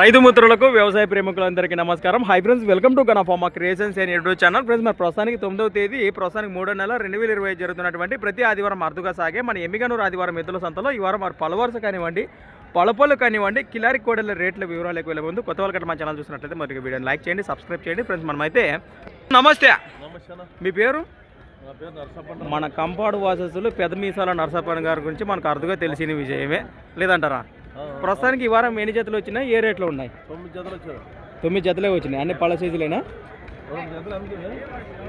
రైతు మిత్రులకు వ్యవసాయ ప్రేమికులందరికీ నమస్కారం. Hi friends welcome to గనఫామా creations and YouTube channel friends మరి ప్రస్తుతానికి తొమ్మిదవ తేదీ ప్రస్తుతానికి మూడో నెల రెండు వేల ఇరవై జరుగుతున్నటువంటి ప్రతి ఆదివారం అరుదుగా సాగే మన ఎమ్మిగనూరు ఆదివారం ఎద్దుల సంతలో ఈ వారం మరి పలవరుస కానివ్వండి పలపలు కానివ్వండి కిలారి కోడల రేట్ల వివరాలకు వెళ్ళే ముందు కొత్త వాళ్ళకి మన ఛానల్ చూసినట్లయితే మరి వీడియోని లైక్ చేయండి సబ్స్క్రైబ్ చేయండి. ఫ్రెండ్స్ మనమైతే నమస్తే. నమస్తే మీ పేరు? మన కంపాడు వాసస్సులు పెద్ద మీసాల నరసప్పన్ గారి గురించి మనకు అరుదుగా తెలిసిన విషయమే లేదంటారా? ప్రస్తుతానికి ఈ వారం ఎన్ని జతలు వచ్చినాయి? ఏ రేట్లో ఉన్నాయి? తొమ్మిది జతలు వచ్చారు తొమ్మిది జతలే వచ్చినాయి. అన్ని పళ్ళ సైజులేనా?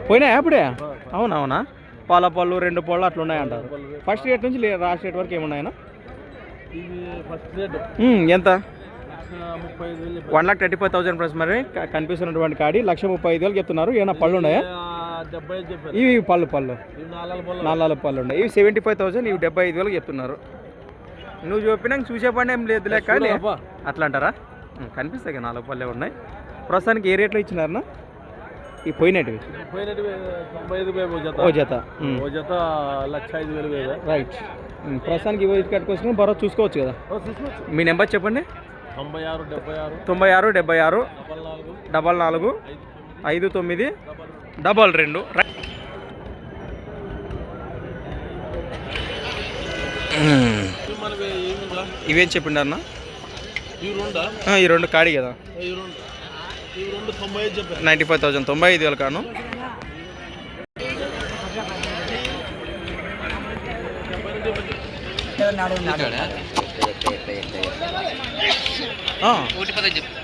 పోయినాయి అప్పుడే? అవునవునా పాల పళ్ళు రెండు పళ్ళు అట్లా ఉన్నాయంటారు ఫస్ట్ రేట్ నుంచి లాస్ట్ రేట్ వరకు ఏమున్నాయనా ఎంత? వేలు one lakh thirty five thousand price మరి. కనిపిస్తున్నటువంటి కాడి. లక్ష ముప్పై ఐదు వేలు చెప్తున్నారు. ఏమైనా పళ్ళు ఉన్నాయా? ఇవి పళ్ళు పళ్ళు. నాలుగు పళ్ళు. ఉన్నాయి. ఇవి సెవెంటీ ఫైవ్ థౌసండ్ ఇవి డెబ్బై ఐదు వేలకు చెప్తున్నారు. నువ్వు చెప్పినాక చూసే పని ఏం లేదులే కానీ అట్లా అంటారా కనిపిస్తాయి కదా నాలుగు పళ్ళే ఉన్నాయి. ప్రస్తుతానికి ఏ రేట్లో ఇచ్చినారనా ఈ పోయినటివి. ఓ జత. ఓ జత లక్ష ఐదు వేలు రైట్ ప్రస్తుతానికి ఇవి కట్టుకొచ్చుకుని బరో చూసుకోవచ్చు కదా? మీ నెంబర్ చెప్పండి. తొంభై ఆరు డెబ్బై ఆరు. తొంభై ఆరు డెబ్బై ఆరు. డబల్ నాలుగు. ఐదు తొమ్మిది. డబల్ రెండు. రై- ఇవి చెప్పిండన్నా ఈ రెండు? కాడి కదా. నైంటీ ఫైవ్ థౌసండ్ తొంభై ఐదు వేలు కాను.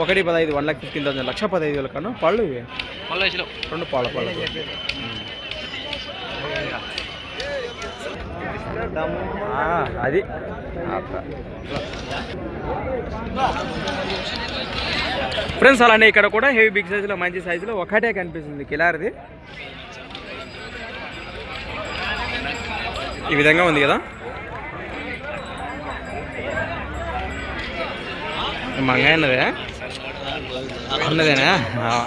ఒకటి పదహైదు వన్ లాక్ ఫిఫ్టీన్ థౌసండ్ లక్ష పదహైదు వేలు కాను. పళ్ళు ఇవి? రెండు పాల పళ్ళు అది. ఫ్రెండ్స్ అలానే ఇక్కడ కూడా హెవీ బిగ్ సైజులో మంచి సైజులో ఒకటే కనిపిస్తుంది కిలారిది. ఈ విధంగా ఉంది కదా? మంగా ఉన్నదే ఉన్నదేనా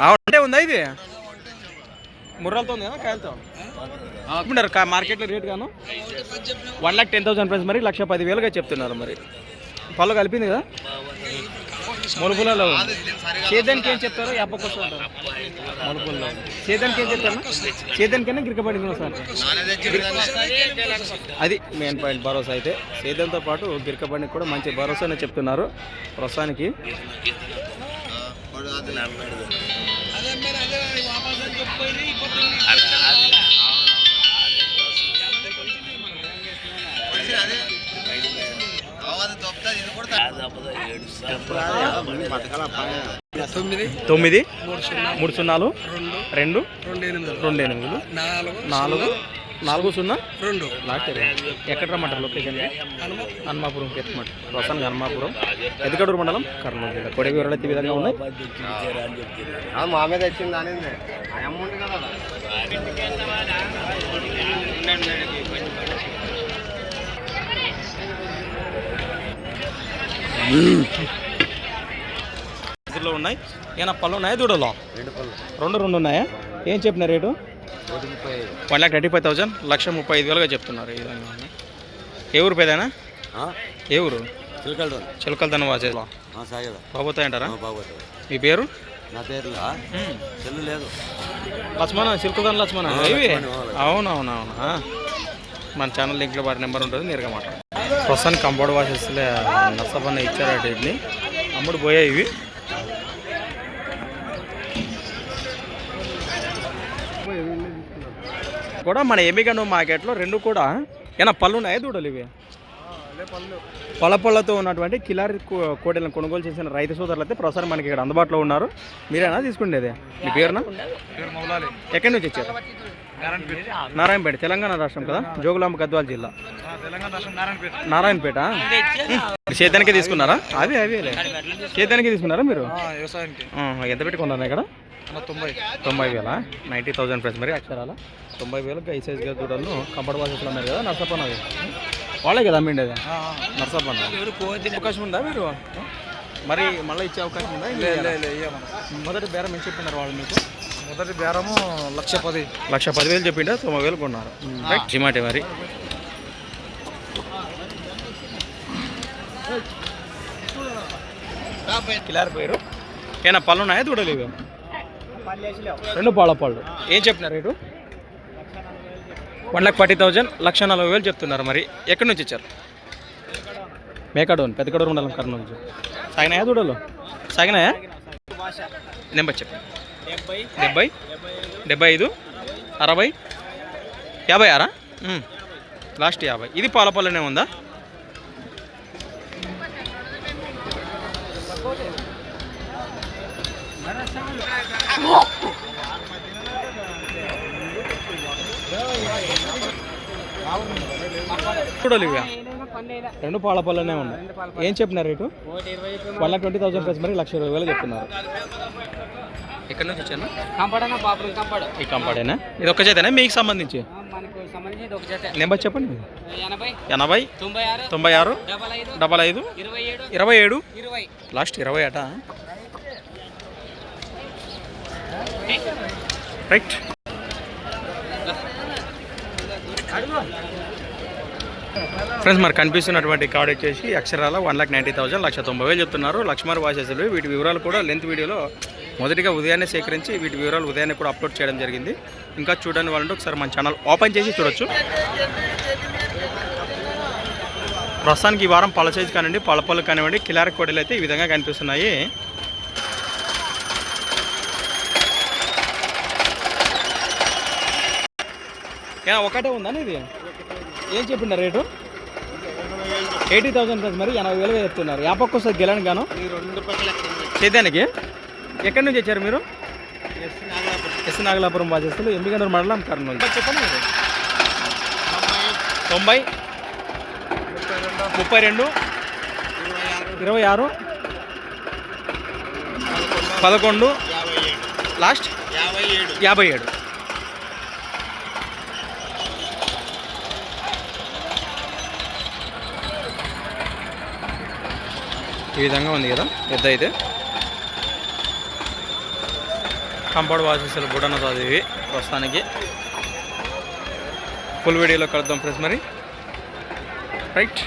అంటే ఉందా ఇది? ముర్రాలతో ఉంది కాయలతో మార్కెట్లో రేట్ గాను? One lakh ten thousand price మరి లక్ష పది వేలుగా చెప్తున్నారు మరి. పళ్ళు కలిపింది కదా? మొలుపులలో సేదానికి ఏం చెప్తారు? యాభై ఉంటారు. ములుపుల్లో ఏం చెప్తారు? సేదానికైనా గిరికబడి సార్? అది మెయిన్ పాయింట్ భరోసా అయితే. సేదంతో పాటు గిరికబడికి కూడా మంచి భరోసానే చెప్తున్నారు ప్రస్తుతానికి. తొమ్మిది. మూడు సున్నాలు రెండు. రెండు ఎనిమిది. నాలుగు. నాలుగు. సున్నా? రెండు. లాస్ట్ ఎక్కడ రమ్మంటారు లొకేషన్? హనుమాపురం. ఎత్తమాట ప్రస్తుతానికి హనుమాపురం. ఎదకడూరు మండలం కర్నూలు జిల్లా. కొడవి వివరాలు అయితే విధంగా ఉన్నాయి. మా మీద వచ్చింది అనేది అమౌంట్ కదా లో ఉన్నాయి. ఏమైనా పళ్ళు ఉన్నాయా దూడలో? రెండు పళ్ళు. రెండు రెండు ఉన్నాయా? ఏం చెప్పిన rate? One lakh thirty five thousand లక్ష ముప్పై ఐదు వేలుగా చెప్తున్నారు ఈ విధంగా. ఏ ఊరు పేదేనా ఏ ఊరు? చిలకలు సాగదా? బాబోతాయి అంటారా? మీ పేరు? నా పేరులా చెల్లు లేదు. లక్ష్మణ చిలకలతన లక్ష్మణ. ఇవి? అవునవునవునా. మన ఛానల్ లింక్లో వారి నెంబర్ ఉంటుంది నేరుగా మాట్లాడు ప్రస్తుతానికి కంపౌండ్ నష్టపన్న ఇచ్చారట ఇడ్ని అమ్ముడు పోయాయి ఇవి. కూడా మన ఎమిగను మార్కెట్లో రెండు కూడా ఏమైనా పళ్ళు ఉన్నాయా దూడలు ఇవి? పళ్ళ పళ్ళతో ఉన్నటువంటి కిలారి కోడెలను కొనుగోలు చేసిన రైతు సోదరులు అయితే ప్రస్తుతం మనకి ఇక్కడ అందుబాటులో ఉన్నారు. మీరేనా తీసుకుండేది మీ పేరునా? ఎక్కడి నుంచి వచ్చారు? నారాయణపేట. తెలంగాణ రాష్ట్రం కదా? జోగులాంబ గద్వాల జిల్లా. నారాయణపేట. సేద్యానికి తీసుకున్నారా? అవి అవి సేద్యానికి తీసుకున్నారా మీరు? ఎంత పెట్టి కొన్నారా ఇక్కడ? తొంభై. తొంభై వేల? నైంటీ థౌసండ్ ప్రైస్ మరి అక్షరాల. తొంభై వేలకు ఐ సైజ్ దూడలను కంఫర్ట్ వాసెస్లో ఉన్నారు కదా నర్సప్పన్ అవి వాళ్ళే కదా అమ్మిండి అది? నర్సప్పన్ అవకాశం ఉందా మీరు? మరి మళ్ళీ ఇచ్చే అవకాశం ఉందా? మొదటి బేరం ఏం చెప్పినారు వాళ్ళు మీకు? మొదటి బేరము లక్ష పది. లక్ష పదివేలు చెప్పిండే? తొంభై వేలు కొన్నారు. జిమాటే మరి. కిలార్ పేరు ఏనా పళ్ళు ఉన్నాయా? దూడలు ఇవి రెండు పాలపాళ్ళు. ఏం చెప్తున్నారు rate? One lakh forty thousand లక్ష నలభై వేలు చెప్తున్నారు మరి. ఎక్కడి నుంచి ఇచ్చారు? మేకడోన్ పెద్దకడూరు ఉండాలి కర్నూలు నుంచి. సాగినాయా దూడలు? సాగినాయా? నెంబర్ చెప్పండి డెబ్బై? డెబ్బై ఐదు? అరవై? యాభై ఆరా? లాస్ట్ యాభై. ఇది పాల ఉందా? చూడాలి ఇవి. రెండు పాల పళ్ళనే ఉన్నాయి. ఏం చెప్పినారు rate? One lakh twenty thousand plus మరి లక్ష ఇరవై వేలు చెప్తున్నారు ఎక్కడి నుంచి వచ్చాను? కంపడనా పాపం కంపడు? ఈ కంపాడేనా? ఇది ఒక్క చేతనే మీకు సంబంధించి? ఒక నెంబర్ చెప్పండి ఎనభై తొంభై ఆరు డబల్ ఐదు ఇరవై ఏడు ఇరవై ఏడు. ఇరవై. లాస్ట్ ఇరవై అట. రైట్ ఫ్రెండ్స్ మరి కనిపిస్తున్నటువంటి కార్డ్ వచ్చేసి అక్షరాల వన్ లాక్ నైంటీ థౌసండ్ లక్ష తొంభై వేలు చెప్తున్నారు. లక్ష్మణ్ వాసేసులు వీటి వివరాలు కూడా లెంత్ వీడియోలో మొదటిగా ఉదయాన్నే సేకరించి వీటి వివరాలు ఉదయాన్నే కూడా అప్లోడ్ చేయడం జరిగింది. ఇంకా చూడని వాళ్ళంటే ఒకసారి మన ఛానల్ ఓపెన్ చేసి చూడొచ్చు. ప్రస్తుతానికి ఈ వారం పళ్ళ సైజు కానివ్వండి పళ్ళపళ్ళు కానివ్వండి కిలార కోడలు అయితే ఈ విధంగా కనిపిస్తున్నాయి. ఒకటే ఉందా ఇది ఏం చెప్పిండారు రేటు? ఎయిటీ థౌసండ్ ప్లస్ మరి ఎనభై వేలు చెప్తున్నారు. యాపక్క వస్తుంది గెలని గాను? చేద్దానికి ఎక్కడి నుంచి వచ్చారు మీరు? ఎస్ నాగలాపురం బాధ్యతలు ఎమ్మిగండూరు మండలం కర్నూలు చెప్పండి. తొంభై ముప్పై రెండు ఇరవై ఆరు పదకొండు లాస్ట్? యాభై ఏడు. ఈ విధంగా ఉంది కదా పెద్ద అయితే. కంపౌండ్ వాసెస్లు బుడన చదివి ప్రస్తుతానికి. ఫుల్ వీడియోలో కలుద్దాం ఫ్రెండ్స్ మరి. రైట్